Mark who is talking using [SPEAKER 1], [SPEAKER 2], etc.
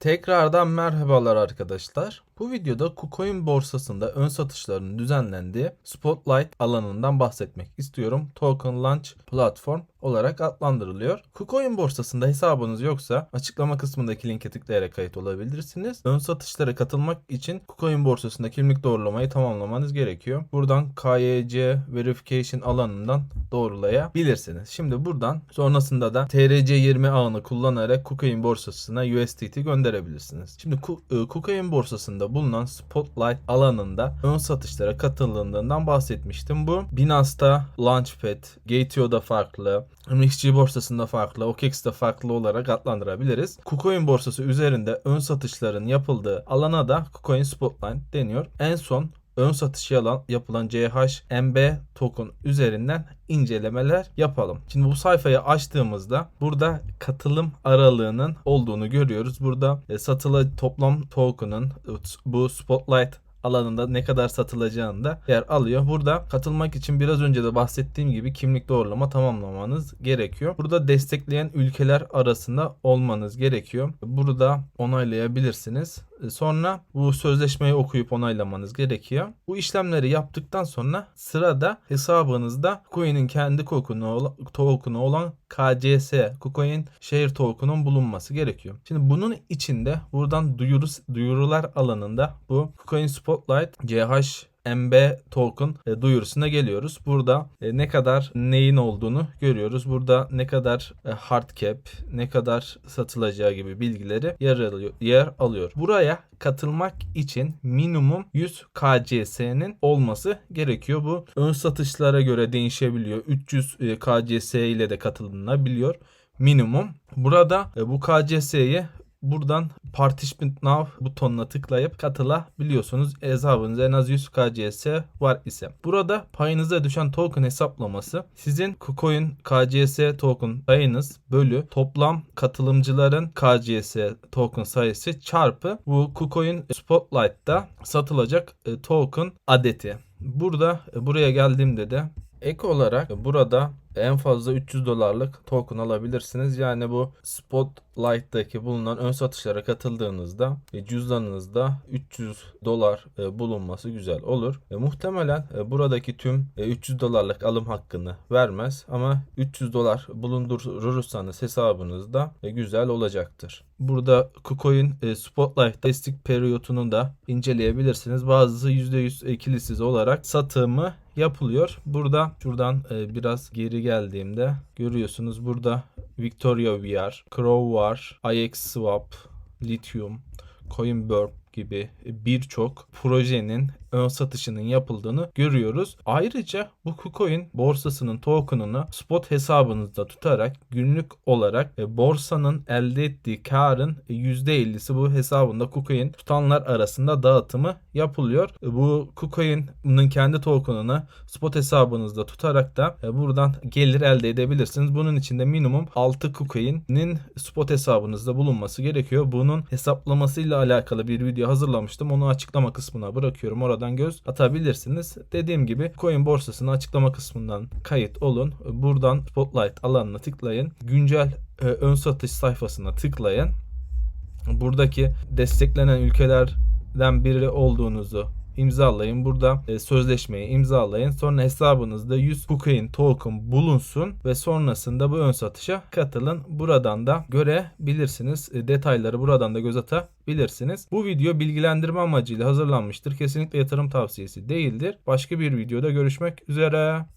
[SPEAKER 1] Tekrardan merhabalar arkadaşlar. Bu videoda KuCoin borsasında ön satışların düzenlendiği Spotlight alanından bahsetmek istiyorum. Token Launch Platform olarak adlandırılıyor. KuCoin borsasında hesabınız yoksa açıklama kısmındaki linke tıklayarak kayıt olabilirsiniz. Ön satışlara katılmak için KuCoin borsasında kimlik doğrulamayı tamamlamanız gerekiyor. Buradan KYC Verification alanından doğrulayabilirsiniz. Şimdi buradan sonrasında da TRC20 ağını kullanarak KuCoin borsasına USDT gönderebilirsiniz. Şimdi e, KuCoin borsasında bulunan Spotlight alanında ön satışlara katıldığından bahsetmiştim. Bu Binance'da Launchpad, Gateo'da farklı, MXC borsasında farklı, OKEX'te farklı olarak adlandırabiliriz. KuCoin borsası üzerinde ön satışların yapıldığı alana da KuCoin Spotlight deniyor. En son ön satış yalan, yapılan CHMB token üzerinden incelemeler yapalım. Şimdi bu sayfayı açtığımızda burada katılım aralığının olduğunu görüyoruz. Burada e, satılı toplam token'ın e, bu Spotlight alanında ne kadar satılacağını da yer alıyor. Burada katılmak için biraz önce de bahsettiğim gibi kimlik doğrulama tamamlamanız gerekiyor. Burada destekleyen ülkeler arasında olmanız gerekiyor. Burada onaylayabilirsiniz. E, Sonra bu sözleşmeyi okuyup onaylamanız gerekiyor. Bu işlemleri yaptıktan sonra sırada hesabınızda Coin'in kendi token'u olan, KCS, KuCoin Share Token'un bulunması gerekiyor. Şimdi bunun içinde buradan duyuru, duyurular alanında bu KuCoin Spotlight CH MB token e, duyurusuna geliyoruz. Burada e, ne kadar neyin olduğunu görüyoruz. Burada ne kadar e, hard cap, ne kadar satılacağı gibi bilgileri yer alıyor. Yer alıyor. Buraya katılmak için minimum 100 KCS'nin olması gerekiyor. Bu ön satışlara göre değişebiliyor. 300 e, KCS ile de katılınabiliyor minimum. Burada bu KCS'ye buradan Participant Now butonuna tıklayıp katılabiliyorsunuz. Hesabınızda en az 100 KCS var ise. Burada payınıza düşen token hesaplaması sizin KuCoin KCS token payınız bölü toplam katılımcıların KCS token sayısı çarpı bu KuCoin Spotlight'ta satılacak e, token adeti. Burada e, buraya geldiğimde de ek olarak burada en fazla 300 dolarlık token alabilirsiniz. Yani bu Spotlight'taki bulunan ön satışlara katıldığınızda e, cüzdanınızda 300 dolar e, bulunması güzel olur. E, muhtemelen e, buradaki tüm e, 300 dolarlık alım hakkını vermez ama 300 dolar bulundurursanız hesabınızda güzel olacaktır. Burada KuCoin Spotlight destek periyotunu da inceleyebilirsiniz. Bazısı %100 ikilisiz olarak satımı yapılıyor. Burada şuradan biraz geri geldiğimde görüyorsunuz burada Victoria VR, Crow var, IX Swap, Lithium, Coinbird gibi birçok projenin ön satışının yapıldığını görüyoruz. Ayrıca bu KuCoin borsasının token'ını spot hesabınızda tutarak günlük olarak e, borsanın elde ettiği karın %50'si bu hesabında KuCoin tutanlar arasında dağıtımı yapılıyor. E, Bu KuCoin'in kendi token'ını spot hesabınızda tutarak da e, buradan gelir elde edebilirsiniz. Bunun için de minimum 6 KuCoin'in spot hesabınızda bulunması gerekiyor. Bunun hesaplamasıyla alakalı bir video hazırlamıştım. Onu açıklama kısmına bırakıyorum. Oradan göz atabilirsiniz. Dediğim gibi coin borsasının açıklama kısmından kayıt olun. Buradan Spotlight alanına tıklayın. Güncel e, ön satış sayfasına tıklayın. Buradaki desteklenen ülkelerden biri olduğunuzu imzalayın. Burada e, sözleşmeyi imzalayın. Sonra hesabınızda 100 KuCoin token bulunsun ve sonrasında bu ön satışa katılın. Buradan da görebilirsiniz. E, detayları buradan da göz atabilirsiniz. Bu video bilgilendirme amacıyla hazırlanmıştır. Kesinlikle yatırım tavsiyesi değildir. Başka bir videoda görüşmek üzere.